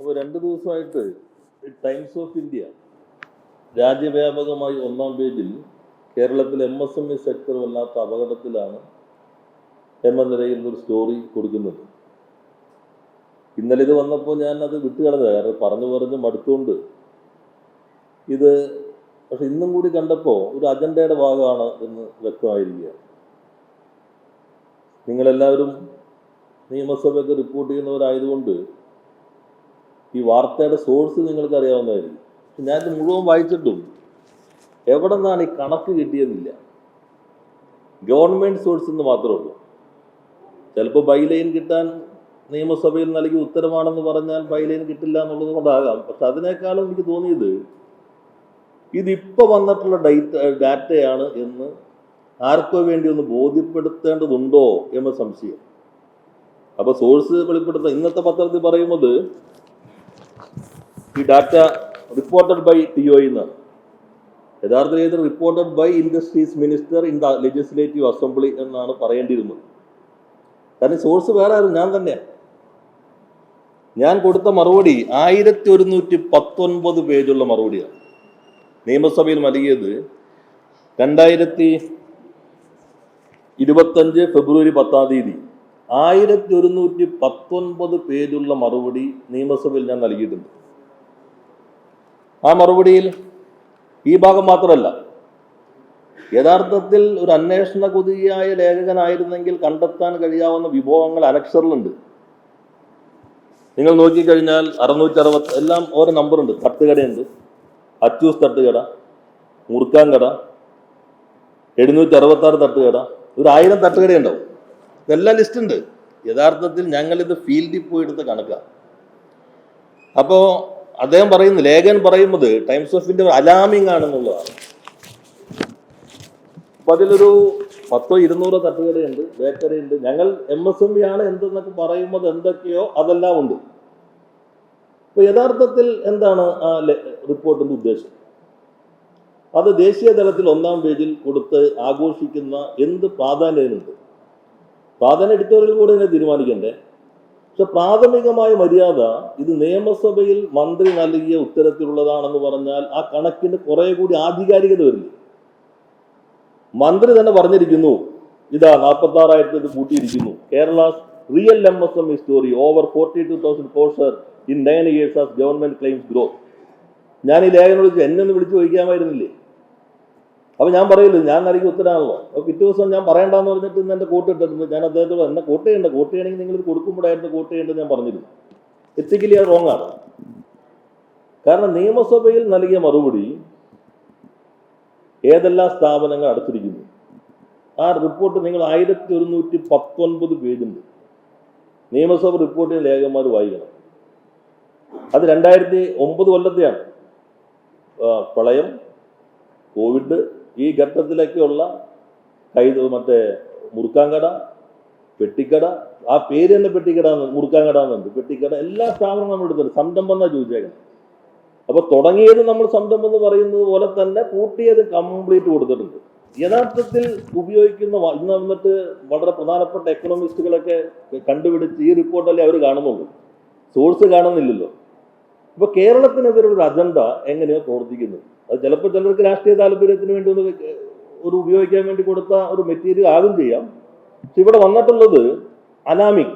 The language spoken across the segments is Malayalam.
അപ്പോൾ രണ്ട് ദിവസമായിട്ട് ടൈംസ് ഓഫ് ഇന്ത്യ രാജ്യവ്യാപകമായി ഒന്നാം പേജിൽ കേരളത്തിൽ M S M E sector വല്ലാത്ത അപകടത്തിലാണ് എന്ന നിലയിൽ ഒരു സ്റ്റോറി കൊടുക്കുന്നത്. ഇന്നലെ ഇത് വന്നപ്പോൾ ഞാൻ അത് വിട്ടുകളഞ്ഞത്. കാരണം പറഞ്ഞു പറഞ്ഞ് മടുത്തുകൊണ്ട് ഇത് പക്ഷെ ഇന്നും കൂടി കണ്ടപ്പോൾ ഒരു അജണ്ടയുടെ ഭാഗമാണ് എന്ന് വ്യക്തമായിരിക്കുക നിങ്ങളെല്ലാവരും നിയമസഭയ്ക്ക് റിപ്പോർട്ട് ചെയ്യുന്നവരായതുകൊണ്ട് ഈ വാർത്തയുടെ സോഴ്സ് നിങ്ങൾക്ക് അറിയാവുന്നതായിരിക്കും. ഇത് മുഴുവൻ വായിച്ചിട്ടും എവിടെ നിന്നാണ് ഈ കണക്ക് കിട്ടിയെന്നില്ല. ഗവൺമെന്റ് സോഴ്സ് എന്ന് മാത്രമേ ഉള്ളൂ. ചിലപ്പോൾ ബൈലൈൻ കിട്ടാൻ നിയമസഭയിൽ നൽകിയ ഉത്തരവാണെന്ന് പറഞ്ഞാൽ ബൈലൈൻ കിട്ടില്ല എന്നുള്ളത് കൊണ്ടാകാം. പക്ഷെ അതിനേക്കാളും എനിക്ക് തോന്നിയത് ഇതിപ്പോൾ വന്നിട്ടുള്ള ഡേറ്റ ഡാറ്റയാണ് എന്ന് ആർക്കോ വേണ്ടി ഒന്ന് ബോധ്യപ്പെടുത്തേണ്ടതുണ്ടോ എന്ന സംശയം. അപ്പോൾ സോഴ്സ് വെളിപ്പെടുത്ത ഇന്നത്തെ പത്രത്തിൽ പറയുന്നത് ഈ data reported by T O എന്നാണ് യഥാർത്ഥത്തിൽ ഇത് reported by industries minister in the legislative assembly എന്നാണ് പറയേണ്ടിയിരുന്നത്. കാരണം സോഴ്സ് വേറെ ആയിരുന്നു ഞാൻ തന്നെയാണ് ഞാൻ കൊടുത്ത മറുപടി ആയിരത്തി ഒരുന്നൂറ്റി പത്തൊൻപത് പേജുള്ള മറുപടിയാണ് നിയമസഭയിൽ നൽകിയത് രണ്ടായിരത്തി ഇരുപത്തഞ്ച് ഫെബ്രുവരി പത്താം തീയതി. ആയിരത്തി ഒരുന്നൂറ്റി പത്തൊൻപത് പേജുള്ള മറുപടി നിയമസഭയിൽ ഞാൻ നൽകിയിട്ടുണ്ട്. ആ മറുപടിയിൽ ഈ ഭാഗം മാത്രമല്ല യഥാർത്ഥത്തിൽ ഒരു അന്വേഷണ കുതിയായ ലേഖകനായിരുന്നെങ്കിൽ കണ്ടെത്താൻ കഴിയാവുന്ന വിഭവങ്ങൾ അനക്ഷറിലുണ്ട് നിങ്ങൾ നോക്കിക്കഴിഞ്ഞാൽ അറുന്നൂറ്റി അറുപത്തി എല്ലാം ഓരോ നമ്പറുണ്ട്. തട്ടുകടയുണ്ട്. അച്ചൂസ് തട്ടുകട മുറുക്കാൻ കട എഴുന്നൂറ്റി അറുപത്തി ആറ് തട്ടുകട ഒരു ആയിരം തട്ടുകടയുണ്ടാവും. ഇതെല്ലാം ലിസ്റ്റ് ഉണ്ട് യഥാർത്ഥത്തിൽ ഞങ്ങളിത് ഫീൽഡിൽ പോയി എടുത്ത് കണക്കാണ് അപ്പോൾ അദ്ദേഹം പറയുന്നു ലേഖൻ പറയുന്നത് ടൈംസ് ഓഫ് ഇന്ത്യ അലാമിംഗ് ആണെന്നുള്ളതാണ്. അപ്പൊ അതിലൊരു പത്തോ ഇരുന്നൂറോ തട്ടുകടയുണ്ട് ബേക്കറി ഉണ്ട് ഞങ്ങൾ എം എസ് എം ആണ് എന്തെന്നൊക്കെ പറയുന്നത് എന്തൊക്കെയോ അതെല്ലാം ഉണ്ട്. അപ്പൊ യഥാർത്ഥത്തിൽ എന്താണ് ആ റിപ്പോർട്ടിന്റെ ഉദ്ദേശം? അത് ദേശീയ തലത്തിൽ ഒന്നാം പേജിൽ കൊടുത്ത് ആഘോഷിക്കുന്ന എന്ത് പ്രാധാന്യമുണ്ട് പ്രാധാന്യം എടുത്തവരിൽ കൂടെ ഇതിനെ തീരുമാനിക്കണ്ടേ? പക്ഷെ പ്രാഥമികമായ മര്യാദ ഇത് നിയമസഭയിൽ മന്ത്രി നൽകിയ ഉത്തരത്തിലുള്ളതാണെന്ന് പറഞ്ഞാൽ ആ കണക്കിന് കുറെ കൂടി ആധികാരികത വരില്ലേ മന്ത്രി തന്നെ പറഞ്ഞിരിക്കുന്നു ഇതാ നാൽപ്പത്തി ആറായിരത്തി ഇത് കൂട്ടിയിരിക്കുന്നു. Kerala real M S M E story over forty two thousand closures in nine years as government claims growth ഞാൻ ഈ ലേഖനം വിളിച്ചു എന്നെ ഒന്ന് വിളിച്ചു ചോദിക്കാമായിരുന്നില്ലേ? അപ്പൊ ഞാൻ പറയില്ല ഞാൻ നൽകി ഉത്തരവാണല്ലോ അപ്പൊ പിറ്റേ ദിവസം ഞാൻ പറയണ്ടെന്ന് പറഞ്ഞിട്ട് ഇന്ന് എന്റെ കോട്ട് ഇട്ടിട്ടുണ്ട്. ഞാൻ അദ്ദേഹത്തോട് എന്നെ കോട്ട് ചെയ്യേണ്ട കോട്ട് ചെയ്യണമെങ്കിൽ നിങ്ങൾ ഇത് കൊടുക്കുമ്പോഴായിരുന്നു കോട്ട് ചെയ്യേണ്ടത് ഞാൻ പറഞ്ഞിരുന്നു. എത്തിക്കലി അത് റോങ് ആണ്. കാരണം നിയമസഭയിൽ നൽകിയ മറുപടി ഏതെല്ലാം സ്ഥാപനങ്ങൾ അടച്ചിരിക്കുന്നു ആ റിപ്പോർട്ട് നിങ്ങൾ ആയിരത്തി ഒരുന്നൂറ്റി പത്തൊൻപത് പേജുണ്ട് നിയമസഭ റിപ്പോർട്ടിന് ലേഖന്മാർ വായിക്കണം. അത് രണ്ടായിരത്തി ഒമ്പത് കൊല്ലത്തെയാണ്. പ്രളയം കോവിഡ് ഈ ഘട്ടത്തിലൊക്കെയുള്ള കൈത് മറ്റേ മുറുക്കാങ്കട പെട്ടിക്കട ആ പേര് തന്നെ പെട്ടിക്കട മുറുക്കാങ്കട എന്നുണ്ട് പെട്ടിക്കട എല്ലാ സ്ഥാപനവും നമ്മൾ എടുത്തിട്ടുണ്ട്. സംരംഭം എന്നാ ചോദിച്ചേക്കുന്നത്. അപ്പൊ തുടങ്ങിയത് നമ്മൾ സംരംഭം എന്ന് പറയുന്നത് പോലെ തന്നെ പൂട്ടിയത് കംപ്ലീറ്റ് കൊടുത്തിട്ടുണ്ട്. യഥാർത്ഥത്തിൽ ഉപയോഗിക്കുന്ന ഇന്ന് വന്നിട്ട് വളരെ പ്രധാനപ്പെട്ട എക്കണോമിസ്റ്റുകളൊക്കെ കണ്ടുപിടിച്ച് ഈ റിപ്പോർട്ടല്ലേ അവർ കാണുന്നുള്ളൂ. സോഴ്സ് കാണുന്നില്ലല്ലോ. ഇപ്പൊ കേരളത്തിനെതിരെ ഒരു അജണ്ട എങ്ങനെയോ പ്രവർത്തിക്കുന്നത് അത് ചിലപ്പോൾ ചിലർക്ക് രാഷ്ട്രീയ താല്പര്യത്തിന് വേണ്ടി ഒന്ന് ഒരു ഉപയോഗിക്കാൻ വേണ്ടി കൊടുത്ത ഒരു മെറ്റീരിയൽ ആകും ചെയ്യാം. പക്ഷെ ഇവിടെ വന്നിട്ടുള്ളത് അലാമിങ്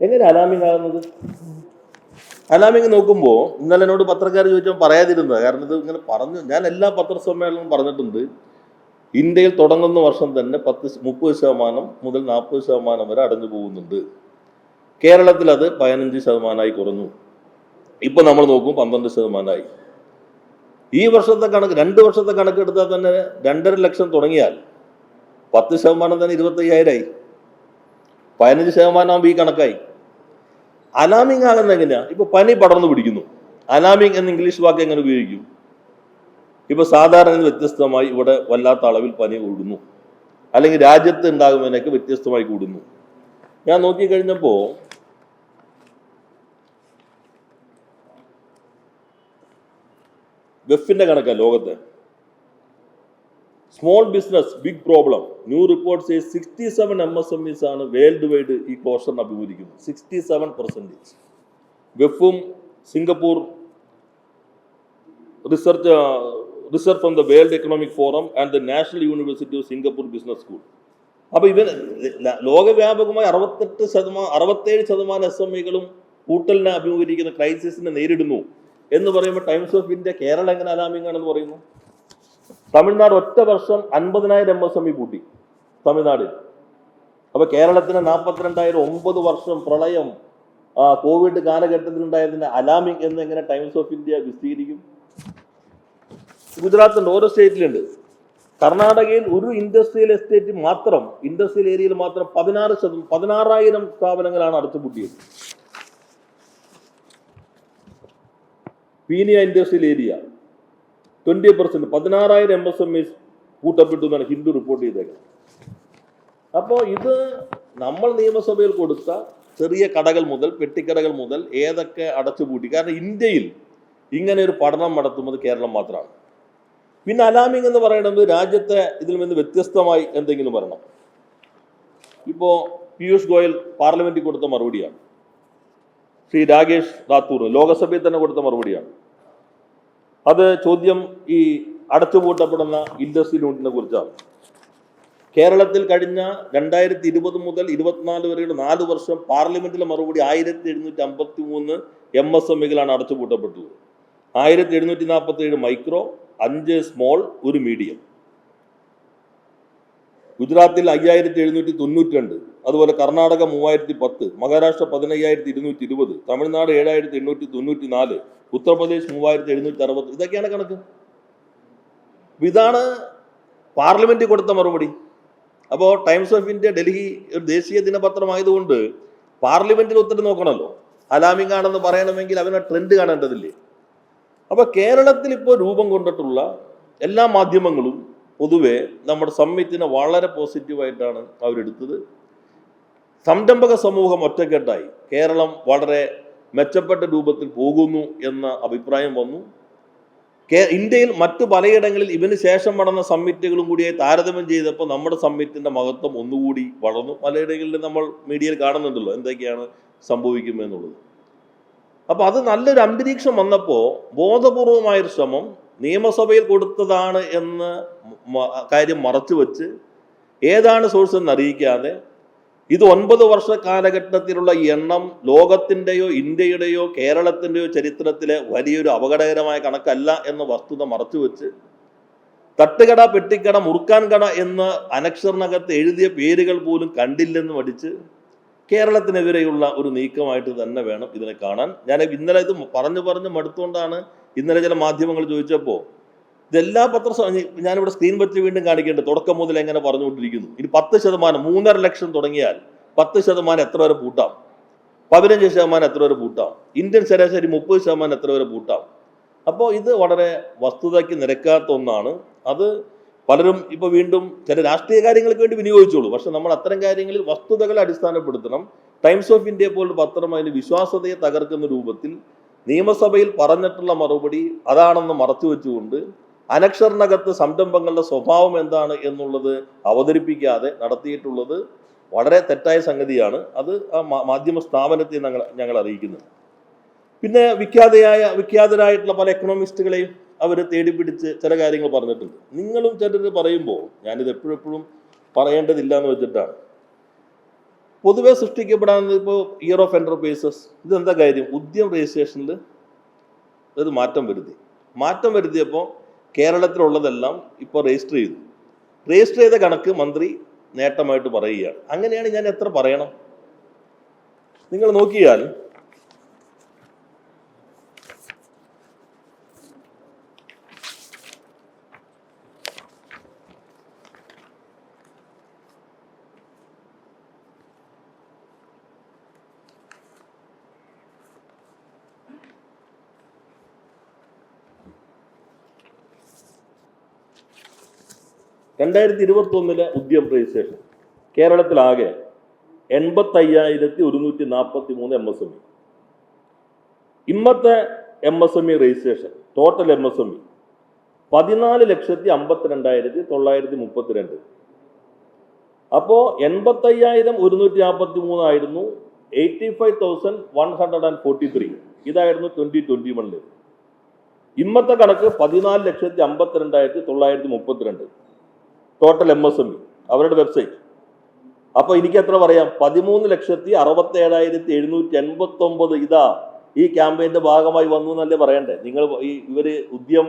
എങ്ങനെ അലാമിങ് ആകുന്നത്? അലാമിങ് നോക്കുമ്പോൾ ഇന്നലെ എന്നോട് പത്രക്കാർ ചോദിച്ചാൽ പറയാതിരുന്നത്. കാരണം ഇത് ഇങ്ങനെ പറഞ്ഞു ഞാൻ എല്ലാ പത്രസമ്മേളനവും പറഞ്ഞിട്ടുണ്ട്. ഇന്ത്യയിൽ തുടങ്ങുന്ന വർഷം തന്നെ പത്ത് മുപ്പത് ശതമാനം മുതൽ നാൽപ്പത് ശതമാനം വരെ അടഞ്ഞു പോകുന്നുണ്ട്. കേരളത്തിൽ അത് പതിനഞ്ച് ശതമാനമായി കുറഞ്ഞു. ഇപ്പൊ നമ്മൾ നോക്കും പന്ത്രണ്ട് ശതമാനമായി. ഈ വർഷത്തെ കണക്ക് രണ്ട് വർഷത്തെ കണക്കെടുത്താൽ തന്നെ രണ്ടര ലക്ഷം തുടങ്ങിയാൽ പത്ത് ശതമാനം തന്നെ ഇരുപത്തയ്യായിരമായി പതിനഞ്ച് ശതമാനം ഈ കണക്കായി. അലാമിംഗ് ആകുന്ന എങ്ങനെയാ? ഇപ്പൊ പനി പടർന്നു പിടിക്കുന്നു. അലാമിംഗ് എന്ന ഇംഗ്ലീഷ് വാക്ക് എങ്ങനെ ഉപയോഗിക്കും? ഇപ്പൊ സാധാരണ വ്യത്യസ്തമായി ഇവിടെ വല്ലാത്ത അളവിൽ പനി കൂടുന്നു അല്ലെങ്കിൽ രാജ്യത്ത് ഉണ്ടാകുന്നതിനൊക്കെ വ്യത്യസ്തമായി കൂടുന്നു. ഞാൻ നോക്കിക്കഴിഞ്ഞപ്പോ വെഫിന്റെ കണക്കാണ് ലോകത്ത്. Small business big problem new report sixty seven M S M Es ആണ് വേൾഡ് വൈഡ് ഈ കോഷറിന് അഭിമുഖിക്കുന്നത് sixty seven percentage വെഫും Singapore research research from the World Economic Forum and the National University of Singapore business school അപ്പോൾ ഇവൻ ലോകവ്യാപകമായി അറുപത്തെട്ട് ശതമാനം അറുപത്തേഴ് ശതമാനം എസ് എം ഇകളും കൂട്ടലിനെ അഭിമുഖീകരിക്കുന്ന ക്രൈസിസിനെ നേരിടുന്നു. എന്ന് പറയുമ്പോൾ ടൈംസ് ഓഫ് ഇന്ത്യ കേരളം എങ്ങനെ അലാമിംഗ് ആണെന്ന് പറയുന്നു? തമിഴ്നാട് ഒറ്റ വർഷം അൻപതിനായിരം എം എസ് എം ഇ കൂട്ടി തമിഴ്നാട് അപ്പൊ കേരളത്തിന് നാൽപ്പത്തിരണ്ടായിരം ഒമ്പത് വർഷം പ്രളയം കോവിഡ് കാലഘട്ടത്തിലുണ്ടായതിന്റെ അലാമിംഗ് എന്ന് എങ്ങനെ ടൈംസ് ഓഫ് ഇന്ത്യ വിശദീകരിക്കും ഗുജറാത്ത് ഓരോ സ്റ്റേറ്റിലുണ്ട്. കർണാടകയിൽ ഒരു ഇൻഡസ്ട്രിയൽ എസ്റ്റേറ്റ് മാത്രം ഇൻഡസ്ട്രിയൽ ഏരിയയിൽ മാത്രം പതിനാറ് ശതമാനം പതിനാറായിരം സ്ഥാപനങ്ങളാണ് അടച്ചുപൂട്ടിയത്. Peenya industrial area. Twenty percent പതിനാറായിരം എം എസ് എം എസ് കൂട്ടപ്പെട്ടു എന്നാണ് ഹിന്ദു റിപ്പോർട്ട് ചെയ്തേക്കുന്നത്. അപ്പോൾ ഇത് നമ്മൾ നിയമസഭയിൽ കൊടുത്ത ചെറിയ കടകൾ മുതൽ പെട്ടിക്കടകൾ മുതൽ ഏതൊക്കെ അടച്ചുപൂട്ടി കാരണം ഇന്ത്യയിൽ ഇങ്ങനെ ഒരു പഠനം നടത്തുന്നത് കേരളം മാത്രമാണ്. പിന്നെ അലാമിംഗ് എന്ന് പറയുന്നത് രാജ്യത്തെ ഇതിൽ നിന്ന് വ്യത്യസ്തമായി എന്തെങ്കിലും വരണം. ഇപ്പോൾ പീയൂഷ് ഗോയൽ പാർലമെന്റിൽ കൊടുത്ത മറുപടിയാണ്. ശ്രീ രാകേഷ് റാത്തൂർ ലോകസഭയിൽ തന്നെ കൊടുത്ത മറുപടിയാണ്. അത് ചോദ്യം ഈ അടച്ചുപൂട്ടപ്പെടുന്ന ഇൻഡസ്ട്രി യൂണിറ്റിനെ കുറിച്ചാണ്. കേരളത്തിൽ കഴിഞ്ഞ രണ്ടായിരത്തി ഇരുപത് മുതൽ ഇരുപത്തിനാല് വരെയുള്ള നാല് വർഷം പാർലമെന്റിലെ മറുപടി ആയിരത്തി എഴുന്നൂറ്റി അമ്പത്തി മൂന്ന് എം എസ് എം ഇകളാണ് അടച്ചുപൂട്ടപ്പെട്ടത് ആയിരത്തി എഴുന്നൂറ്റി നാൽപ്പത്തി ഏഴ് മൈക്രോ അഞ്ച് സ്മോൾ ഒരു മീഡിയം. ഗുജറാത്തിൽ അയ്യായിരത്തി എഴുന്നൂറ്റി തൊണ്ണൂറ്റി രണ്ട് അതുപോലെ കർണാടക മൂവായിരത്തി പത്ത് മഹാരാഷ്ട്ര പതിനയ്യായിരത്തി ഇരുന്നൂറ്റി ഇരുപത് തമിഴ്നാട് ഏഴായിരത്തി എണ്ണൂറ്റി തൊണ്ണൂറ്റി നാല് ഉത്തർപ്രദേശ് മൂവായിരത്തി എഴുന്നൂറ്റി അറുപത് ഇതൊക്കെയാണ് കണക്ക്. ഇതാണ് പാർലമെന്റ് കൊടുത്ത മറുപടി. അപ്പോൾ ടൈംസ് ഓഫ് ഇന്ത്യ ഡൽഹി ഒരു ദേശീയ ദിനപത്രമായതുകൊണ്ട് പാർലമെന്റിൽ ഉത്തരം നോക്കണമല്ലോ. അലാമിംഗ് ആണെന്ന് പറയണമെങ്കിൽ അവനെ ട്രെൻഡ് കാണേണ്ടതില്ലേ? അപ്പൊ കേരളത്തിൽ ഇപ്പോൾ രൂപം കൊണ്ടിട്ടുള്ള എല്ലാ മാധ്യമങ്ങളും പൊതുവെ നമ്മുടെ സമ്മിറ്റിനെ വളരെ പോസിറ്റീവായിട്ടാണ് അവരെടുത്തത്. സംരംഭക സമൂഹം ഒറ്റക്കെട്ടായി. കേരളം വളരെ മെച്ചപ്പെട്ട രൂപത്തിൽ പോകുന്നു എന്ന അഭിപ്രായം വന്നു. ഇന്ത്യയിൽ മറ്റു പലയിടങ്ങളിൽ ഇവന് ശേഷം നടന്ന സമ്മിറ്റുകളും കൂടിയായി താരതമ്യം ചെയ്തപ്പോൾ നമ്മുടെ സമ്മിറ്റിന്റെ മഹത്വം ഒന്നുകൂടി വളർന്നു. പലയിടങ്ങളിൽ നമ്മൾ മീഡിയയിൽ കാണുന്നുണ്ടല്ലോ എന്തൊക്കെയാണ് സംഭവിക്കുമെന്നുള്ളത്. അപ്പോൾ അത് നല്ലൊരു അന്തരീക്ഷം വന്നപ്പോൾ ബോധപൂർവമായൊരു ശ്രമം നിയമസഭയിൽ കൊടുത്തതാണ് എന്ന് കാര്യം മറച്ചു വെച്ച് ഏതാണ് സോഴ്സ് എന്ന് അറിയിക്കാതെ ഇത് ഒൻപത് വർഷ കാലഘട്ടത്തിലുള്ള എണ്ണം ലോകത്തിന്റെയോ ഇന്ത്യയുടെയോ കേരളത്തിന്റെയോ ചരിത്രത്തിലെ വലിയൊരു അപകടകരമായ കണക്കല്ല എന്ന വസ്തുത മറച്ചു വെച്ച് തട്ടുകട പെട്ടിക്കട മുറുക്കാൻ കട എന്ന് അനക്ഷറിനകത്ത് എഴുതിയ പേരുകൾ പോലും കണ്ടില്ലെന്ന് മടിച്ച് കേരളത്തിനെതിരെയുള്ള ഒരു നീക്കമായിട്ട് തന്നെ വേണം ഇതിനെ കാണാൻ. ഞാൻ ഇന്നലെ ഇത് പറഞ്ഞു പറഞ്ഞു മടുത്തുകൊണ്ടാണ് ഇന്നലെ ചില മാധ്യമങ്ങൾ ചോദിച്ചപ്പോൾ ഇതെല്ലാ പത്ര ഞാനിവിടെ സ്ക്രീൻ വെച്ച് വീണ്ടും കാണിക്കേണ്ടത് തുടക്കം മുതൽ എങ്ങനെ പറഞ്ഞുകൊണ്ടിരിക്കുന്നു. ഇനി പത്ത് ശതമാനം മൂന്നര ലക്ഷം തുടങ്ങിയാൽ പത്ത് ശതമാനം എത്ര വരെ പൂട്ടാം? പതിനഞ്ച് ശതമാനം എത്ര വരെ പൂട്ടാം? ഇന്ത്യൻ ശരാശരി മുപ്പത് ശതമാനം എത്ര വരെ പൂട്ടാം? അപ്പോൾ ഇത് വളരെ വസ്തുതയ്ക്ക് നിരക്കാത്ത ഒന്നാണ്. അത് പലരും ഇപ്പോൾ വീണ്ടും ചില രാഷ്ട്രീയ കാര്യങ്ങൾക്ക് വേണ്ടി വിനിയോഗിച്ചോളൂ. പക്ഷെ നമ്മൾ അത്തരം കാര്യങ്ങളിൽ വസ്തുതകളെ അടിസ്ഥാനപ്പെടുത്തണം. ടൈംസ് ഓഫ് ഇന്ത്യ പോലുള്ള പത്രം അതിന് വിശ്വാസതയെ തകർക്കുന്ന രൂപത്തിൽ നിയമസഭയിൽ പറഞ്ഞിട്ടുള്ള മറുപടി അതാണെന്ന് മറച്ചു വെച്ചുകൊണ്ട് അനക്ഷറിനകത്ത് സംരംഭങ്ങളുടെ സ്വഭാവം എന്താണ് എന്നുള്ളത് അവതരിപ്പിക്കാതെ നടത്തിയിട്ടുള്ളത് വളരെ തെറ്റായ സംഗതിയാണ്. അത് ആ മാധ്യമ സ്ഥാപനത്തെ ഞങ്ങൾ ഞങ്ങൾ അറിയിക്കുന്നത് പിന്നെ വിഖ്യാതയായ വിഖ്യാതരായിട്ടുള്ള പല എക്കണോമിസ്റ്റുകളെയും അവർ തേടിപ്പിടിച്ച് ചില കാര്യങ്ങൾ പറഞ്ഞിട്ടുണ്ട്. നിങ്ങളും ചിലർ പറയുമ്പോൾ ഞാനിത് എപ്പോഴെപ്പോഴും എപ്പോഴും പറയേണ്ടതില്ല എന്ന് വെച്ചിട്ടാണ്. പൊതുവെ സൃഷ്ടിക്കപ്പെടാവുന്നത് ഇപ്പോൾ ഇയർ ഓഫ് എന്റർപ്രൈസസ് ഇതെന്താ കാര്യം? ഉദ്യം രജിസ്ട്രേഷനിൽ ഒരു മാറ്റം വരുത്തി. മാറ്റം വരുത്തിയപ്പോൾ കേരളത്തിലുള്ളതെല്ലാം ഇപ്പോൾ രജിസ്റ്റർ ചെയ്തു. രജിസ്റ്റർ ചെയ്ത കണക്ക് മന്ത്രി നേട്ടമായിട്ട് പറയുകയാണ്. അങ്ങനെയാണ് ഞാൻ എത്ര പറയണം? നിങ്ങൾ നോക്കിയാൽ രണ്ടായിരത്തി ഇരുപത്തി ഒന്നിലെ ഉദ്യം രജിസ്ട്രേഷൻ കേരളത്തിലാകെ എൺപത്തയ്യായിരത്തി ഒരുന്നൂറ്റി നാൽപ്പത്തി മൂന്ന് എം എസ് എം ഇ ഇന്നത്തെ M S M E registration total M S M E പതിനാല് ലക്ഷത്തി അമ്പത്തിരണ്ടായിരത്തി തൊള്ളായിരത്തി മുപ്പത്തിരണ്ട് അപ്പോൾ എൺപത്തയ്യായിരം ഒരുന്നൂറ്റി നാൽപ്പത്തി മൂന്നായിരുന്നു eighty five thousand one hundred and forty three. ഇതായിരുന്നു ട്വന്റി ട്വന്റി വണ്ണിൽ ഇന്നത്തെ കണക്ക് പതിനാല് ലക്ഷത്തി അമ്പത്തിരണ്ടായിരത്തി തൊള്ളായിരത്തി മുപ്പത്തിരണ്ട് total M S M E അവരുടെ വെബ്സൈറ്റ് അപ്പോൾ എനിക്ക് എത്ര പറയാം? പതിമൂന്ന് ലക്ഷത്തി അറുപത്തി ഏഴായിരത്തി എഴുന്നൂറ്റി എൺപത്തി ഒമ്പത് ഇതാ ഈ ക്യാമ്പയിന്റെ ഭാഗമായി വന്നു എന്നല്ലേ പറയണ്ടേ? നിങ്ങൾ ഈ ഇവർ ഉദ്യം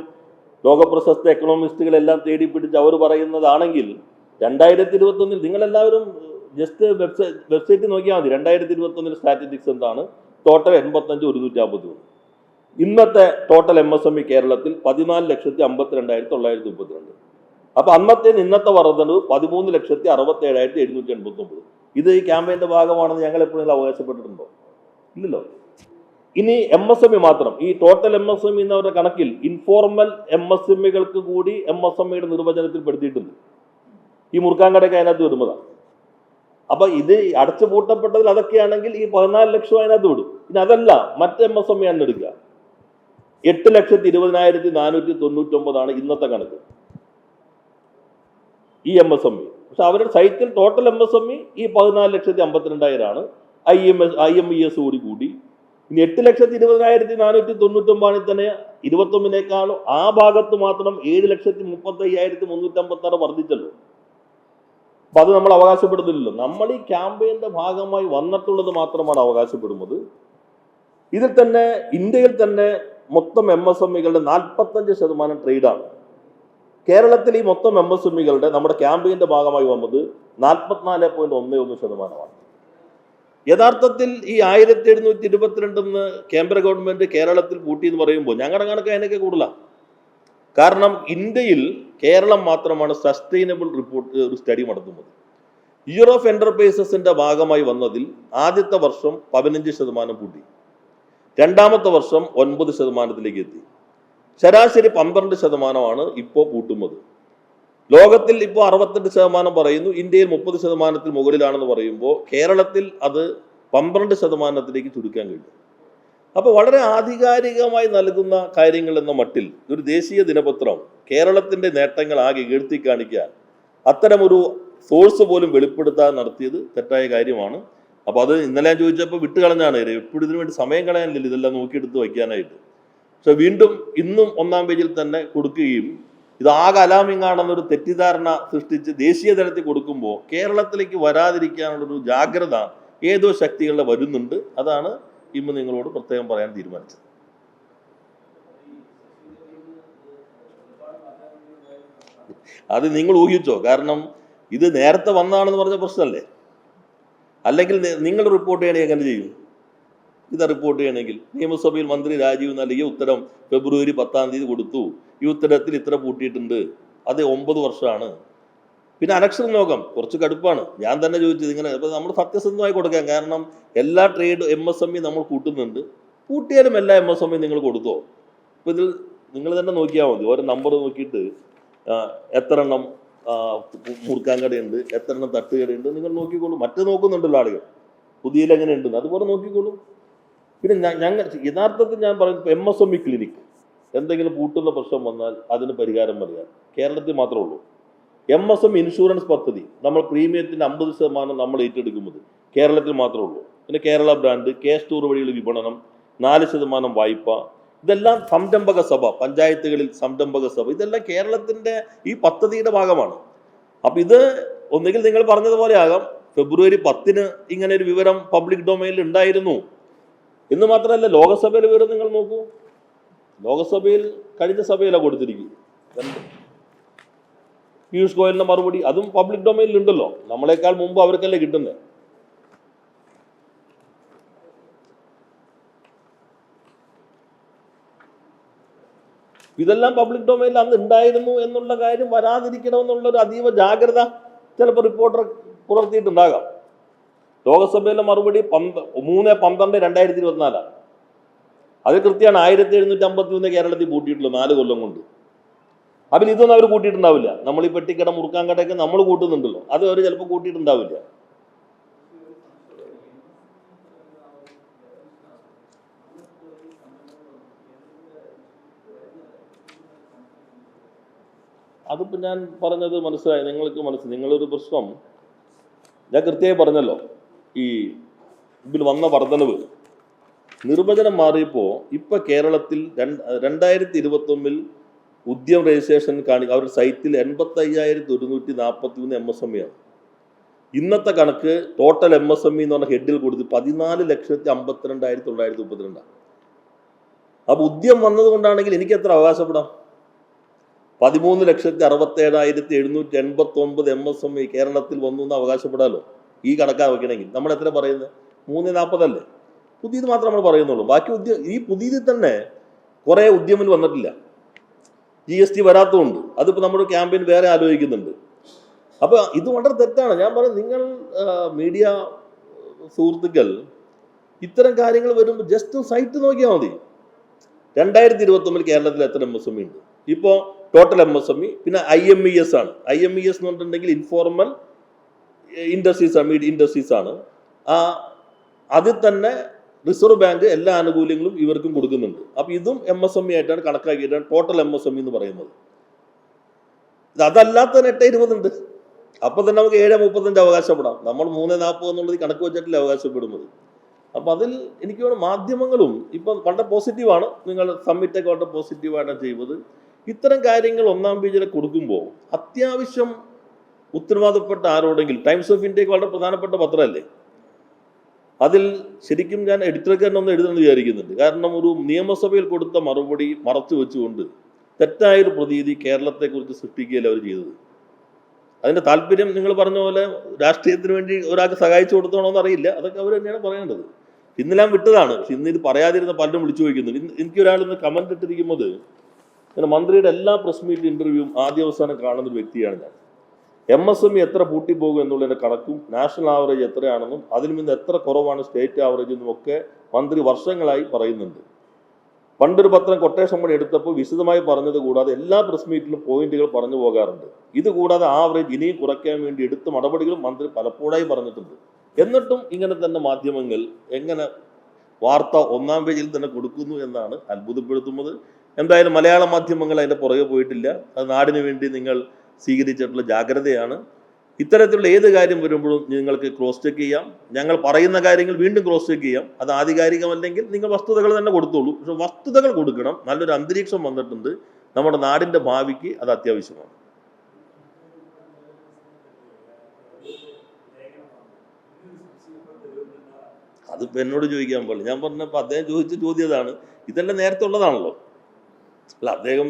ലോകപ്രശസ്ത എക്കണോമിസ്റ്റുകളെല്ലാം തേടി പിടിച്ച് അവർ പറയുന്നതാണെങ്കിൽ രണ്ടായിരത്തി ഇരുപത്തി ഒന്നിൽ നിങ്ങളെല്ലാവരും ജസ്റ്റ് വെബ്സൈറ്റ് വെബ്സൈറ്റ് നോക്കിയാൽ മതി. രണ്ടായിരത്തി ഇരുപത്തി ഒന്നിൽ സ്റ്റാറ്റിസ്റ്റിക്സ് എന്താണ്? ടോട്ടൽ എൺപത്തഞ്ച് ഒരുന്നൂറ്റി അമ്പത്തി മൂന്ന് ഇന്നത്തെ total M S M E കേരളത്തിൽ പതിനാല് ലക്ഷത്തി അമ്പത്തി രണ്ടായിരത്തി തൊള്ളായിരത്തി മുപ്പത്തിരണ്ട്. അപ്പൊ അന്നത്തെ ഇന്നത്തെ വർധനവ് പതിമൂന്ന് ലക്ഷത്തി അറുപത്തി ഏഴായിരത്തി എഴുന്നൂറ്റി എൺപത്തി ഒമ്പത് ഇത് ഈ ക്യാമ്പയിന്റെ ഭാഗമാണെന്ന് ഞങ്ങൾ എപ്പോഴെങ്കിലും അവകാശപ്പെട്ടിട്ടുണ്ടോ? ഇല്ലല്ലോ. ഇനി എം എസ് എം ഇ മാത്രം. ഈ total M S M E എന്നവരുടെ കണക്കിൽ ഇൻഫോർമൽ എം എസ് എം ഇകൾക്ക് കൂടി എം എസ് എം ഇയുടെ നിർവചനത്തിൽ പെടുത്തിയിട്ടുണ്ട്. ഈ മുറുക്കാൻകടയ്ക്ക് അതിനകത്ത് വരുന്നതാണ് അപ്പൊ ഇത് അടച്ചു പൂട്ടപ്പെട്ടതിൽ അതൊക്കെയാണെങ്കിൽ ഈ പതിനാല് ലക്ഷം അതിനകത്ത് വിടും. ഇനി അതല്ല മറ്റ് എം എസ് എം ഇ എടുക്കുക. എട്ട് ലക്ഷത്തി ഇരുപതിനായിരത്തി നാനൂറ്റി തൊണ്ണൂറ്റി ഒമ്പതാണ് ഇന്നത്തെ കണക്ക്. ഈ എം എസ് എം ഇ പക്ഷെ അവരുടെ സൈറ്റിൽ total M S M E ഈ പതിനാല് ലക്ഷത്തി അമ്പത്തിരണ്ടായിരം ആണ് I M S I M E S കൂടി കൂടി. ഇനി എട്ട് ലക്ഷത്തി ഇരുപതിനായിരത്തി നാനൂറ്റി തൊണ്ണൂറ്റൊമ്പതിൽ തന്നെ ഇരുപത്തൊമ്പതിനേക്കാളും ആ ഭാഗത്ത് മാത്രം ഏഴ് ലക്ഷത്തി മുപ്പത്തി അയ്യായിരത്തി മുന്നൂറ്റി അമ്പത്തി ആറ് വർദ്ധിച്ചല്ലോ. അപ്പൊ അത് നമ്മൾ അവകാശപ്പെടുന്നില്ലല്ലോ. നമ്മൾ ഈ ക്യാമ്പയിന്റെ ഭാഗമായി വന്നിട്ടുള്ളത് മാത്രമാണ് അവകാശപ്പെടുന്നത്. ഇതിൽ തന്നെ ഇന്ത്യയിൽ തന്നെ മൊത്തം എം എസ് എം ഇകളുടെ നാൽപ്പത്തഞ്ച് ശതമാനം ട്രേഡാണ് കേരളത്തിൽ ഈ മൊത്തം എമ്മികളുടെ നമ്മുടെ ക്യാമ്പയിന്റെ ഭാഗമായി വന്നത് നാൽപ്പത്തിനാല് പോയിന്റ് ഒന്ന് ഒന്ന് ശതമാനമാണ്. യഥാർത്ഥത്തിൽ ഈ ആയിരത്തി എഴുന്നൂറ്റി ഇരുപത്തിരണ്ടെന്ന് കേന്ദ്ര ഗവൺമെന്റ് കേരളത്തിൽ പൂട്ടി എന്ന് പറയുമ്പോൾ ഞങ്ങളുടെ കണക്ക് അതിനൊക്കെ കൂടുതലാണ് കാരണം ഇന്ത്യയിൽ കേരളം മാത്രമാണ് സസ്റ്റൈനബിൾ റിപ്പോർട്ട് ഒരു സ്റ്റഡി നടത്തുന്നത്. ഇയർ ഓഫ് എന്റർപ്രൈസസിന്റെ ഭാഗമായി വന്നതിൽ ആദ്യത്തെ വർഷം പതിനഞ്ച് ശതമാനം കൂട്ടി രണ്ടാമത്തെ വർഷം ഒൻപത് ശതമാനത്തിലേക്ക് എത്തി. ശരാശരി പന്ത്രണ്ട് ശതമാനമാണ് ഇപ്പോൾ കൂട്ടുന്നത്. ലോകത്തിൽ ഇപ്പോൾ അറുപത്തെട്ട് ശതമാനം പറയുന്നു ഇന്ത്യയിൽ മുപ്പത് ശതമാനത്തിൽ മുകളിലാണെന്ന് പറയുമ്പോൾ കേരളത്തിൽ അത് പന്ത്രണ്ട് ശതമാനത്തിലേക്ക് ചുരുക്കാൻ കഴിയും. അപ്പോൾ വളരെ ആധികാരികമായി നൽകുന്ന കാര്യങ്ങൾ എന്ന മട്ടിൽ ഒരു ദേശീയ ദിനപത്രം കേരളത്തിന്റെ നേട്ടങ്ങൾ ആകെ എഴുത്തി കാണിക്കാൻ അത്തരമൊരു സോഴ്സ് പോലും വെളിപ്പെടുത്താൻ നടത്തിയത് തെറ്റായ കാര്യമാണ്. അപ്പോൾ അത് ഇന്നലെ ഞാൻ ചോദിച്ചപ്പോൾ വിട്ടുകളഞ്ഞാണ്. എപ്പോഴും ഇതിനു വേണ്ടി സമയം കളയാനില്ല ഇതെല്ലാം നോക്കിയെടുത്ത് വയ്ക്കാനായിട്ട്. പക്ഷെ വീണ്ടും ഇന്നും ഒന്നാം പേജിൽ തന്നെ കൊടുക്കുകയും ഇത് ആകെ അലാമിംഗ് ആണെന്നൊരു തെറ്റിദ്ധാരണ സൃഷ്ടിച്ച് ദേശീയ തലത്തിൽ കൊടുക്കുമ്പോൾ കേരളത്തിലേക്ക് വരാതിരിക്കാനുള്ളൊരു ജാഗ്രത ഏതോ ശക്തികളുടെ വരുന്നുണ്ട്. അതാണ് ഇന്ന് നിങ്ങളോട് പ്രത്യേകം പറയാൻ തീരുമാനിച്ചത്. അത് നിങ്ങൾ ഊഹിച്ചോ. കാരണം ഇത് നേരത്തെ വന്നതാണെന്ന് പറഞ്ഞ പ്രശ്നമല്ലേ? അല്ലെങ്കിൽ നിങ്ങൾ റിപ്പോർട്ട് ചെയ്യണേ എങ്ങനെ ചെയ്യും? ഇത് റിപ്പോർട്ട് ചെയ്യണമെങ്കിൽ. നിയമസഭയിൽ മന്ത്രി രാജീവ് നൽകിയ ഉത്തരം ഫെബ്രുവരി പത്താം തീയതി കൊടുത്തു. ഈ ഉത്തരത്തിൽ ഇത്ര പൂട്ടിയിട്ടുണ്ട്. അത് ഒമ്പത് വർഷമാണ്. പിന്നെ അനക്ഷര ലോകം കുറച്ച് കടുപ്പാണ്. ഞാൻ തന്നെ ചോദിച്ചത് ഇങ്ങനെ അപ്പോൾ നമ്മൾ സത്യസന്ധമായി കൊടുക്കാം. കാരണം എല്ലാ trade M S M E നമ്മൾ കൂട്ടുന്നുണ്ട്. കൂട്ടിയാലും എല്ലാ എം എസ് എം ഇ നിങ്ങൾ കൊടുത്തോ? അപ്പോൾ ഇതിൽ നിങ്ങൾ തന്നെ നോക്കിയാൽ മതി. ഓരോ നമ്പർ നോക്കിയിട്ട് എത്ര എണ്ണം മുറുക്കാൻ കടയുണ്ട് എത്ര എണ്ണം തട്ടുകടയുണ്ട് നിങ്ങൾ നോക്കിക്കോളൂ. മറ്റേ നോക്കുന്നുണ്ടല്ലോ ആളുകൾ. പുതിയതിൽ എങ്ങനെ ഉണ്ടെന്ന്. അതുപോലെ നോക്കിക്കോളൂ. പിന്നെ ഞങ്ങൾ യഥാർത്ഥത്തിൽ ഞാൻ പറയുന്നത് M S M E clinic എന്തെങ്കിലും പൂട്ടുന്ന പ്രശ്നം വന്നാൽ അതിന് പരിഹാരം പറയാം കേരളത്തിൽ മാത്രമേ ഉള്ളൂ. എം എസ് എം ഇൻഷുറൻസ് പദ്ധതി നമ്മൾ പ്രീമിയത്തിന്റെ അമ്പത് ശതമാനം നമ്മൾ ഏറ്റെടുക്കുന്നത് കേരളത്തിൽ മാത്രമേ ഉള്ളൂ. പിന്നെ കേരള ബ്രാൻഡ് കെ സ്റ്റോർ വഴിയുള്ള വിപണനം നാല് ശതമാനം വായ്പ. ഇതെല്ലാം സംരംഭക സഭ പഞ്ചായത്തുകളിൽ സംരംഭക സഭ. ഇതെല്ലാം കേരളത്തിന്റെ ഈ പദ്ധതിയുടെ ഭാഗമാണ്. അപ്പം ഇത് ഒന്നുകിൽ നിങ്ങൾ പറഞ്ഞതുപോലെ ആകാം ഫെബ്രുവരി പത്തിന് ഇങ്ങനെ ഒരു വിവരം പബ്ലിക് ഡൊമൈനിൽ ഉണ്ടായിരുന്നു. എന്ന് മാത്രമല്ല ലോകസഭയിലെ വിവരം നിങ്ങൾ നോക്കൂ. ലോകസഭയിൽ കഴിഞ്ഞ സഭയിലാണ് കൊടുത്തിരിക്കും. പീയൂഷ് ഗോയലിന്റെ മറുപടി അതും പബ്ലിക് ഡൊമൈനിൽ ഉണ്ടല്ലോ. നമ്മളെക്കാൾ മുമ്പ് അവർക്കല്ലേ കിട്ടുന്നത് ഇതെല്ലാം പബ്ലിക് ഡൊമൈനിൽ അന്ന് ഉണ്ടായിരുന്നു എന്നുള്ള കാര്യം വരാതിരിക്കണമെന്നുള്ള ഒരു അതീവ ജാഗ്രത ചിലപ്പോൾ റിപ്പോർട്ടർ പുലർത്തിയിട്ടുണ്ടാകാം. ലോകസഭയിലെ മറുപടി പന്ത് മൂന്ന് പന്ത്രണ്ട് രണ്ടായിരത്തി ഇരുപത്തിനാലാണ് അത് കൃത്യമാണ് ആയിരത്തി എഴുന്നൂറ്റി അമ്പത്തി മൂന്ന് കേരളത്തിൽ കൂട്ടിയിട്ടുള്ളൂ നാല് കൊല്ലം കൊണ്ട്. അതിൽ ഇതൊന്നും അവർ കൂട്ടിയിട്ടുണ്ടാവില്ല. നമ്മൾ ഈ പെട്ടിക്കട മുറുക്കാൻ കടയൊക്കെ നമ്മൾ കൂട്ടുന്നുണ്ടല്ലോ. അത് അവർ ചിലപ്പോൾ കൂട്ടിയിട്ടുണ്ടാവില്ല. അതിപ്പോൾ ഞാൻ പറഞ്ഞത് മനസ്സിലായി. നിങ്ങൾക്ക് മനസ്സിലായി. നിങ്ങളൊരു പ്രശ്നം ഞാൻ കൃത്യമായി പറഞ്ഞല്ലോ. ഈ ഇതിൽ വന്ന വർധനവ് നിർവചനം മാറിയപ്പോൾ ഇപ്പൊ കേരളത്തിൽ രണ്ട് രണ്ടായിരത്തി ഇരുപത്തൊന്നിൽ ഉദ്യം രജിസ്ട്രേഷൻ കാണി അവരുടെ സൈറ്റിൽ എൺപത്തി അയ്യായിരത്തി ഒരുന്നൂറ്റി നാൽപ്പത്തി മൂന്ന് എം എസ് എം ആണ്. ഇന്നത്തെ കണക്ക് total M S M E എന്ന് പറഞ്ഞ ഹെഡിൽ കൊടുത്ത് പതിനാല് ലക്ഷത്തി അമ്പത്തിരണ്ടായിരത്തി തൊള്ളായിരത്തി മുപ്പത്തിരണ്ടാണ് അപ്പൊ ഉദ്യം വന്നത് കൊണ്ടാണെങ്കിൽ എനിക്ക് എത്ര അവകാശപ്പെടാം? പതിമൂന്ന് ലക്ഷത്തി അറുപത്തി ഏഴായിരത്തി എഴുന്നൂറ്റി എൺപത്തി ഒമ്പത് എം എസ് എം ഇ കേരളത്തിൽ വന്നു എന്ന് അവകാശപ്പെടാലോ? ഈ കണക്കാ വെക്കണമെങ്കിൽ. നമ്മൾ എത്ര പറയുന്നത്? മൂന്ന് നാൽപ്പതല്ലേ പുതിയത് മാത്രം നമ്മൾ പറയുന്നുള്ളൂ. ബാക്കി ഉദ്യ ഈ പുതിയതിൽ തന്നെ കുറേ ഉദ്യമങ്ങൾ വന്നിട്ടില്ല. ജി എസ് ടി വരാത്തതുകൊണ്ട്. അതിപ്പോൾ നമ്മുടെ ക്യാമ്പയിൻ വേറെ ആലോചിക്കുന്നുണ്ട്. അപ്പോൾ ഇത് വളരെ തെറ്റാണ്. ഞാൻ പറയും നിങ്ങൾ മീഡിയ സുഹൃത്തുക്കൾ ഇത്തരം കാര്യങ്ങൾ വരുമ്പോൾ ജസ്റ്റ് സൈറ്റ് നോക്കിയാൽ മതി. രണ്ടായിരത്തി ഇരുപത്തൊമ്പതിൽ കേരളത്തിൽ എത്ര എം എസ് എം ഇ ഉണ്ട്? ഇപ്പോൾ total M S M E പിന്നെ ഐ എം ഇ എസ് ആണ്. ഐ എം ഇ എസ് എന്ന് പറഞ്ഞിട്ടുണ്ടെങ്കിൽ ഇൻഫോർമൽ ഇൻഡസ്ട്രീസ് മീഡിയ ഇൻഡസ്ട്രീസ് ആണ്. ആ അതിൽ തന്നെ റിസർവ് ബാങ്ക് എല്ലാ ആനുകൂല്യങ്ങളും ഇവർക്കും കൊടുക്കുന്നുണ്ട്. അപ്പോൾ ഇതും എം എസ് എം ഇ ആയിട്ടാണ് കണക്കാക്കിയിട്ടാണ് total M S M E എന്ന് പറയുന്നത്. അതല്ലാത്ത തന്നെ എട്ട് ഇരുപതുണ്ട് അപ്പൊ തന്നെ നമുക്ക് ഏഴ് മുപ്പത്തഞ്ച് അവകാശപ്പെടാം. നമ്മൾ മൂന്ന് നാൽപ്പത് എന്നുള്ളത് കണക്ക് വെച്ചിട്ടില്ല അവകാശപ്പെടുന്നത്. അപ്പൊ അതിൽ എനിക്ക് മാധ്യമങ്ങളും ഇപ്പം വളരെ പോസിറ്റീവാണ് നിങ്ങൾ സമ്മിറ്റൊക്കെ വളരെ പോസിറ്റീവായിട്ടാണ് ചെയ്യുന്നത്. ഇത്തരം കാര്യങ്ങൾ ഒന്നാം പേജിൽ കൊടുക്കുമ്പോൾ അത്യാവശ്യം ഉത്തരവാദപ്പെട്ട ആരോടെങ്കിലും ടൈംസ് ഓഫ് ഇന്ത്യയ്ക്ക് വളരെ പ്രധാനപ്പെട്ട പത്രമല്ലേ? അതിൽ ശരിക്കും ഞാൻ എഡിറ്റർക്ക് തന്നെ ഒന്ന് എഴുതണമെന്ന് വിചാരിക്കുന്നുണ്ട്. കാരണം ഒരു നിയമസഭയിൽ കൊടുത്ത മറുപടി മറച്ചു വെച്ചുകൊണ്ട് തെറ്റായൊരു പ്രതീതി കേരളത്തെക്കുറിച്ച് സൃഷ്ടിക്കുകയല്ല അവർ ചെയ്തത്. അതിന്റെ താല്പര്യം നിങ്ങൾ പറഞ്ഞ പോലെ രാഷ്ട്രീയത്തിന് വേണ്ടി ഒരാൾക്ക് സഹായിച്ചു കൊടുത്തോണോന്ന് അറിയില്ല. അതൊക്കെ അവർ തന്നെയാണ് പറയേണ്ടത്. ഇന്നെല്ലാം വിട്ടതാണ്. പക്ഷെ ഇന്ന് ഇത് പറയാതിരുന്ന പലരും വിളിച്ചു ചോദിക്കുന്നുണ്ട്. ഇന്ന് ഒരാൾ ഇന്ന് കമന്റ് ഇട്ടിരിക്കുന്നത് മന്ത്രിയുടെ എല്ലാ പ്രസ് മീറ്റ് ഇന്റർവ്യൂവും ആദ്യ അവസാനം കാണുന്ന ഒരു വ്യക്തിയാണ് ഞാൻ. എം എസ് എം ഇ എത്ര പൂട്ടിപ്പോകും എന്നുള്ളതിന്റെ കണക്കും നാഷണൽ ആവറേജ് എത്രയാണെന്നും അതിൽ നിന്ന് എത്ര കുറവാണ് സ്റ്റേറ്റ് ആവറേജ് എന്നും ഒക്കെ മന്ത്രി വർഷങ്ങളായി പറയുന്നുണ്ട്. പണ്ടൊരു പത്രം കൊട്ടേഷൻ പണി എടുത്തപ്പോൾ വിശദമായി പറഞ്ഞത് കൂടാതെ എല്ലാ പ്രസ് മീറ്റിലും പോയിന്റുകൾ പറഞ്ഞു പോകാറുണ്ട്. ഇതുകൂടാതെ ആവറേജ് ഇനിയും കുറയ്ക്കാൻ വേണ്ടി എടുത്ത നടപടികളും മന്ത്രി പലപ്പോഴായി പറഞ്ഞിട്ടുണ്ട്. എന്നിട്ടും ഇങ്ങനെ തന്നെ മാധ്യമങ്ങൾ എങ്ങനെ വാർത്ത ഒന്നാം പേജിൽ തന്നെ കൊടുക്കുന്നു എന്നാണ് അത്ഭുതപ്പെടുത്തുന്നത്. എന്തായാലും മലയാള മാധ്യമങ്ങൾ അതിന്റെ പുറകെ പോയിട്ടില്ല. അത് നാടിനു വേണ്ടി നിങ്ങൾ സ്വീകരിച്ചിട്ടുള്ള ജാഗ്രതയാണ്. ഇത്തരത്തിലുള്ള ഏത് കാര്യം വരുമ്പോഴും നിങ്ങൾക്ക് ക്രോസ് ചെക്ക് ചെയ്യാം. ഞങ്ങൾ പറയുന്ന കാര്യങ്ങൾ വീണ്ടും ക്രോസ് ചെക്ക് ചെയ്യാം. അത് ആധികാരികമല്ലെങ്കിൽ നിങ്ങൾ വസ്തുതകൾ തന്നെ കൊടുത്തോളൂ. പക്ഷെ വസ്തുതകൾ കൊടുക്കണം. നല്ലൊരു അന്തരീക്ഷം വന്നിട്ടുണ്ട്. നമ്മുടെ നാടിന്റെ ഭാവിക്ക് അത് അത്യാവശ്യമാണ്. അതിപ്പോ എന്നോട് ചോദിക്കാൻ പാടില്ല. ഞാൻ പറഞ്ഞപ്പോൾ അദ്ദേഹം ചോദിച്ച ചോദ്യം അതാണ് ഇതെല്ലാം നേരത്തെ ഉള്ളതാണല്ലോ. അല്ല അദ്ദേഹം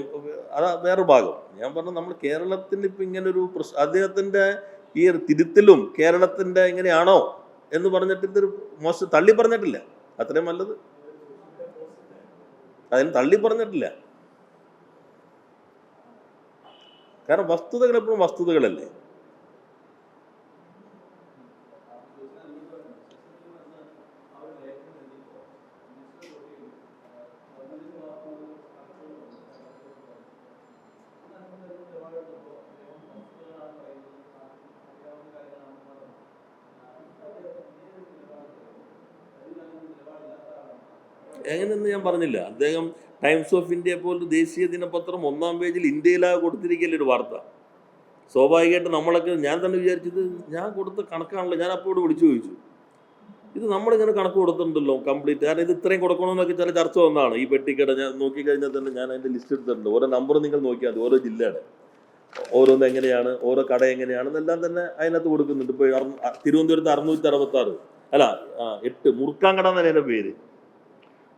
അത് വേറെ ഭാഗം. ഞാൻ പറഞ്ഞ നമ്മൾ കേരളത്തിന് ഇപ്പം ഇങ്ങനെ ഒരു പ്രശ്നം അദ്ദേഹത്തിന്റെ ഈ തിരുത്തലും കേരളത്തിന്റെ ഇങ്ങനെയാണോ എന്ന് പറഞ്ഞിട്ട് ഇതൊരു മോശം തള്ളി പറഞ്ഞിട്ടില്ല. അത്രയും നല്ലത്. അതിന് തള്ളി പറഞ്ഞിട്ടില്ല. കാരണം വസ്തുതകൾ എപ്പോഴും വസ്തുതകളല്ലേ എങ്ങനെയെന്ന് ഞാൻ പറഞ്ഞില്ല. അദ്ദേഹം ടൈംസ് ഓഫ് ഇന്ത്യ പോലൊരു ദേശീയ ദിനപത്രം ഒന്നാം പേജിൽ ഇന്ത്യയിലാകെ കൊടുത്തിരിക്കുകയല്ലേ ഒരു വാർത്ത. സ്വാഭാവികമായിട്ട് നമ്മളൊക്കെ ഞാൻ തന്നെ വിചാരിച്ചത് ഞാൻ കൊടുത്ത കണക്കാണല്ലോ ഞാൻ അപ്പോൾ ഇവിടെ വിളിച്ചു ചോദിച്ചു. ഇത് നമ്മളിങ്ങനെ കണക്ക് കൊടുത്തിട്ടുണ്ടല്ലോ കംപ്ലീറ്റ് കാരണം ഇത് ഇത്രയും കൊടുക്കണമെന്നൊക്കെ ചില ചർച്ച വന്നതാണ് ഈ പെട്ടിക്കട ഞാൻ നോക്കിക്കഴിഞ്ഞാൽ തന്നെ ഞാൻ അതിന്റെ ലിസ്റ്റ് എടുത്തിട്ടുണ്ട്. ഓരോ നമ്പർ നിങ്ങൾ നോക്കിയാൽ മതി ഓരോ ജില്ലയുടെ. ഓരോന്ന് എങ്ങനെയാണ് ഓരോ കട എങ്ങനെയാണെന്നെല്ലാം തന്നെ അതിനകത്ത് കൊടുക്കുന്നുണ്ട്. ഇപ്പോൾ തിരുവനന്തപുരത്ത് അറുന്നൂറ്റി അറുപത്തി ആറ് അല്ല എട്ട് മുറുക്കാങ്കട എന്റെ പേര്.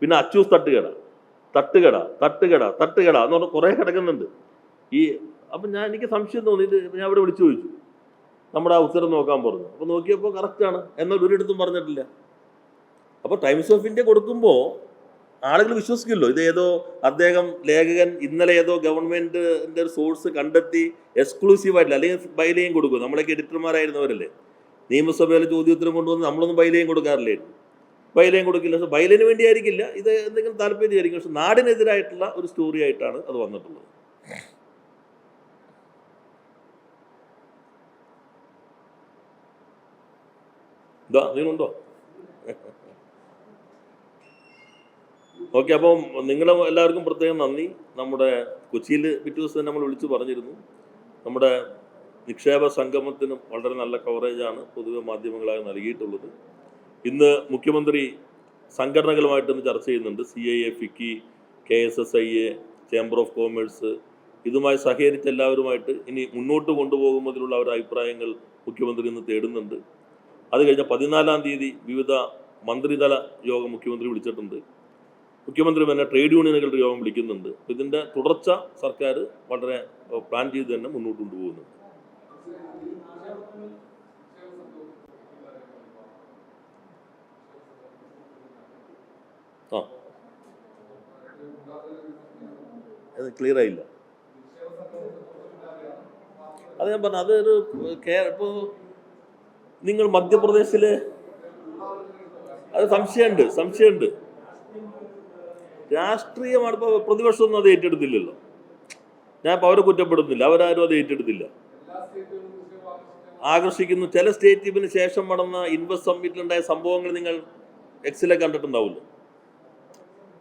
പിന്നെ അച്ചൂസ് തട്ടുകട. തട്ടുകട തട്ടുകട തട്ടുകട എന്ന് പറഞ്ഞാൽ കുറേ കിടക്കുന്നുണ്ട്. ഈ അപ്പം ഞാൻ എനിക്ക് സംശയം തോന്നി ഇത് ഞാൻ ഇവിടെ വിളിച്ചു ചോദിച്ചു. നമ്മുടെ ആ ഉത്തരം നോക്കാൻ പറഞ്ഞു. അപ്പോൾ നോക്കിയപ്പോൾ കറക്റ്റാണ് എന്നാൽ ഒരിടത്തും പറഞ്ഞിട്ടില്ല. അപ്പോൾ ടൈംസ് ഓഫ് ഇന്ത്യ കൊടുക്കുമ്പോൾ ആളുകൾ വിശ്വസിക്കുമല്ലോ ഇത് ഏതോ അദ്ദേഹം ലേഖകൻ ഇന്നലെ ഏതോ ഗവൺമെന്റിന്റെ ഒരു സോഴ്സ് കണ്ടെത്തി എക്സ്ക്ലൂസീവ് ആയിട്ടില്ല. അല്ലെങ്കിൽ ബൈലയും കൊടുക്കും. നമ്മളൊക്കെ എഡിറ്റർമാരായിരുന്നവരല്ലേ നിയമസഭയിലെ ചോദ്യോത്തരം കൊണ്ടുവന്ന് നമ്മളൊന്നും ബൈലയും കൊടുക്കാറില്ലായിരുന്നു ബൈലയും കൊടുക്കില്ല. പക്ഷെ ബൈലിന് വേണ്ടിയായിരിക്കില്ല. ഇത് എന്തെങ്കിലും താല്പര്യമായിരിക്കും. പക്ഷെ നാടിനെതിരായിട്ടുള്ള ഒരു സ്റ്റോറി ആയിട്ടാണ് അത് വന്നിട്ടുള്ളത്. ഇതാ നിങ്ങളുണ്ടോ ഓക്കെ അപ്പം നിങ്ങൾ എല്ലാവർക്കും പ്രത്യേകം നന്ദി. നമ്മുടെ കൊച്ചിയിൽ പിറ്റേ ദിവസം നമ്മൾ വിളിച്ചു പറഞ്ഞിരുന്നു. നമ്മുടെ നിക്ഷേപ സംഗമത്തിനും വളരെ നല്ല കവറേജാണ് പൊതുവെ മാധ്യമങ്ങളായി നൽകിയിട്ടുള്ളത്. ഇന്ന് മുഖ്യമന്ത്രി സംഘടനകളുമായിട്ട് ഇന്ന് ചർച്ച ചെയ്യുന്നുണ്ട്. C I A FICCI K S S I A chamber of commerce ഇതുമായി സഹകരിച്ച് എല്ലാവരുമായിട്ട് ഇനി മുന്നോട്ട് കൊണ്ടുപോകുന്നതിലുള്ള അവരുടെ അഭിപ്രായങ്ങൾ മുഖ്യമന്ത്രി ഇന്ന് തേടുന്നുണ്ട്. അത് കഴിഞ്ഞ പതിനാലാം തീയതി വിവിധ മന്ത്രിതല യോഗം മുഖ്യമന്ത്രി വിളിച്ചിട്ടുണ്ട്. മുഖ്യമന്ത്രി തന്നെ ട്രേഡ് യൂണിയനുകളുടെ യോഗം വിളിക്കുന്നുണ്ട്. ഇതിന്റെ തുടർച്ച സർക്കാർ വളരെ പ്ലാൻ ചെയ്ത് തന്നെ മുന്നോട്ട് കൊണ്ടുപോകുന്നുണ്ട് ആ അത് ക്ലിയർ ആയില്ല. അത് ഞാൻ പറഞ്ഞു അതൊരു ഇപ്പോൾ ഇപ്പോ നിങ്ങൾ മധ്യപ്രദേശിൽ അത് സംശയമുണ്ട് സംശയമുണ്ട്. രാഷ്ട്രീയമാണ് ഇപ്പോൾ പ്രതിപക്ഷമൊന്നും അത് ഏറ്റെടുത്തില്ലല്ലോ. ഞാൻ ഇപ്പോൾ അവരെ കുറ്റപ്പെടുന്നില്ല അവരാരും അത് ഏറ്റെടുത്തില്ല. ആകർഷിക്കുന്നു ചില സ്റ്റേറ്റ് സ്റ്റേറ്റിന് ശേഷം നടന്ന ഇൻവെസ്റ്റ് സമ്മിറ്റിലുണ്ടായ സംഭവങ്ങൾ നിങ്ങൾ എക്സിലെ കണ്ടിട്ടുണ്ടാവില്ല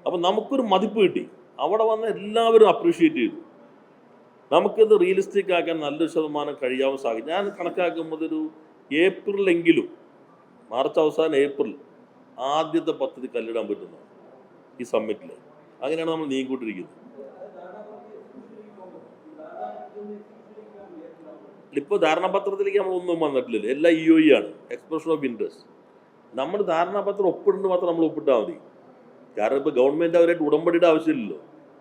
അപ്പം നമുക്കൊരു മതിപ്പ് കിട്ടി. അവിടെ വന്ന എല്ലാവരും അപ്രീഷിയേറ്റ് ചെയ്തു. നമുക്കിത് റിയലിസ്റ്റിക് ആക്കാൻ നല്ലൊരു ശതമാനം കഴിയാവുന്ന സാഹചര്യം. ഞാൻ കണക്കാക്കുമ്പോൾ ഒരു ഏപ്രിലെങ്കിലും മാർച്ച് അവസാനം ഏപ്രിൽ ആദ്യത്തെ പദ്ധതി കല്ലിടാൻ പറ്റുന്നതാണ് ഈ സമ്മിറ്റിൽ അങ്ങനെയാണ് നമ്മൾ നീങ്ങിക്കൊണ്ടിരിക്കുന്നത്. ഇപ്പോൾ ധാരണാപത്രത്തിലേക്ക് നമ്മൾ ഒന്നും വന്നിട്ടില്ല എല്ലാം ഇ ഒ ഇ ആണ്. എക്സ്പ്രഷൻ ഓഫ് ഇൻട്രസ്റ്റ് നമ്മൾ ധാരണാപത്രം ഒപ്പിടുന്നത് മാത്രം നമ്മൾ ഒപ്പിട്ടാൽ മതി. കാരണം ഇപ്പോൾ ഗവൺമെന്റ് അവരായിട്ട് ഉടമ്പടിയുടെ ആവശ്യമില്ലല്ലോ.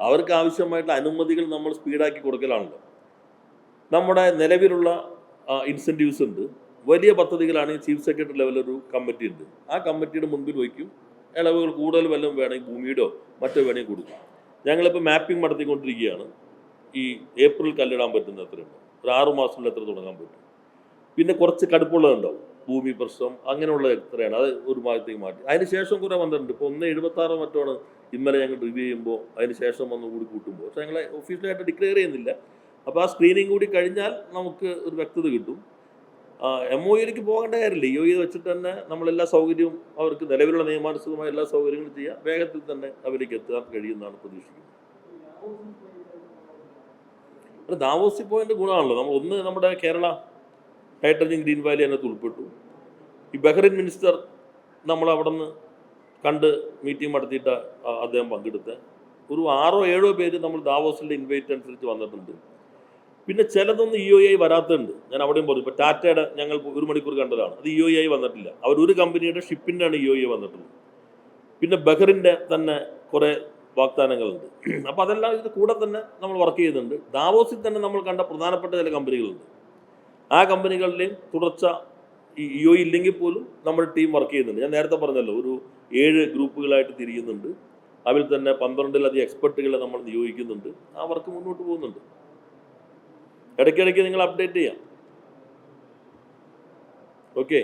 അവർക്ക് ആവശ്യമായിട്ടുള്ള അനുമതികൾ നമ്മൾ സ്പീഡാക്കി കൊടുക്കലാണല്ലോ. നമ്മുടെ നിലവിലുള്ള ഇൻസെന്റീവ്സ് ഉണ്ട്. വലിയ പദ്ധതികളാണെങ്കിൽ ചീഫ് സെക്രട്ടറി ലെവലൊരു കമ്മിറ്റി ഉണ്ട്. ആ കമ്മിറ്റിയുടെ മുൻപിൽ വയ്ക്കും. ഇളവുകൾ കൂടുതൽ വല്ലതും വേണമെങ്കിൽ ഭൂമിയുടെയോ മറ്റോ വേണമെങ്കിൽ കൊടുക്കും. ഞങ്ങളിപ്പോൾ മാപ്പിംഗ് നടത്തിക്കൊണ്ടിരിക്കുകയാണ്. ഈ ഏപ്രിൽ കല്ലിടാൻ പറ്റുന്ന എത്രയുണ്ട് ഒരു ആറു മാസത്തിൽ എത്ര തുടങ്ങാൻ പറ്റും? പിന്നെ കുറച്ച് കടുപ്പുള്ളതുണ്ടാവും ഭൂമി പ്രശ്നം അങ്ങനെയുള്ള എത്രയാണ്? അത് ഒരു ഭാഗത്തേക്ക് മാറ്റി. അതിന് ശേഷം കുറേ വന്നിട്ടുണ്ട്. ഇപ്പോൾ ഒന്ന് എഴുപത്തി ആറോ മറ്റാണ് ഇന്നലെ ഞങ്ങൾ റിവ്യൂ ചെയ്യുമ്പോൾ അതിന് ശേഷം വന്ന് കൂടി കൂട്ടുമ്പോൾ പക്ഷേ ഞങ്ങളെ ഒഫീഷ്യലായിട്ട് ഡിക്ലെയർ ചെയ്യുന്നില്ല. അപ്പോൾ ആ സ്ക്രീനിങ് കൂടി കഴിഞ്ഞാൽ നമുക്ക് ഒരു വ്യക്തത കിട്ടും. എം ഒ ഇയിലേക്ക് പോകേണ്ട കാര്യമില്ല. യു ഇ വെച്ചിട്ട് തന്നെ നമ്മളെല്ലാ സൗകര്യവും അവർക്ക് നിലവിലുള്ള നിയമാനുസൃതമായ എല്ലാ സൗകര്യങ്ങളും ചെയ്യാം. വേഗത്തിൽ തന്നെ അവരിലേക്ക് എത്താൻ കഴിയുമെന്നാണ് പ്രതീക്ഷിക്കുന്നത്. ദാവോസി പോയിന്റ് ഗുണമാണല്ലോ. നമ്മൾ ഒന്ന് നമ്മുടെ കേരള ഹൈഡ്രജൻ ഗ്രീൻ വാലി അതിനകത്ത് ഉൾപ്പെട്ടു. ഈ ബഹ്റിൻ മിനിസ്റ്റർ നമ്മൾ അവിടെ നിന്ന് കണ്ട് മീറ്റിംഗ് നടത്തിയിട്ട് അദ്ദേഹം പങ്കെടുത്ത്. ഒരു ആറോ ഏഴോ പേര് നമ്മൾ ദാവോസിന്റെ ഇൻവൈറ്റ് അനുസരിച്ച് വന്നിട്ടുണ്ട്. പിന്നെ ചിലതൊന്നും ഇ ഒ ഐ വരാത്തുണ്ട് ഞാൻ അവിടെയും പറഞ്ഞു ഇപ്പോൾ ടാറ്റയുടെ ഞങ്ങൾ ഒരു മണിക്കൂർ കണ്ടതാണ്. അത് ഇ ഒ ഐ വന്നിട്ടില്ല. അവർ ഒരു കമ്പനിയുടെ ഷിപ്പിന്റെ ആണ് ഇ ഒ ഐ വന്നിട്ടുള്ളത്. പിന്നെ ബഹ്റിന്റെ തന്നെ കുറേ വാഗ്ദാനങ്ങളുണ്ട്. അപ്പോൾ അതെല്ലാം ഇത് കൂടെ തന്നെ നമ്മൾ വർക്ക് ചെയ്യുന്നുണ്ട്. ദാവോസിൽ തന്നെ നമ്മൾ കണ്ട പ്രധാനപ്പെട്ട ചില കമ്പനികളുണ്ട്. ആ കമ്പനികളിലെയും തുടർച്ച ഇ ഇല്ലെങ്കിൽ പോലും നമ്മൾ ടീം വർക്ക് ചെയ്യുന്നുണ്ട്. ഞാൻ നേരത്തെ പറഞ്ഞല്ലോ ഒരു ഏഴ് ഗ്രൂപ്പുകളായിട്ട് തിരിയുന്നുണ്ട്. അതിൽ തന്നെ പന്ത്രണ്ടിലധികം എക്സ്പെർട്ടുകളെ നമ്മൾ നിയോഗിക്കുന്നുണ്ട്. ആ വർക്ക് മുന്നോട്ട് പോകുന്നുണ്ട്. ഇടയ്ക്കിടയ്ക്ക് നിങ്ങൾ അപ്ഡേറ്റ് ചെയ്യാം. ഓക്കെ?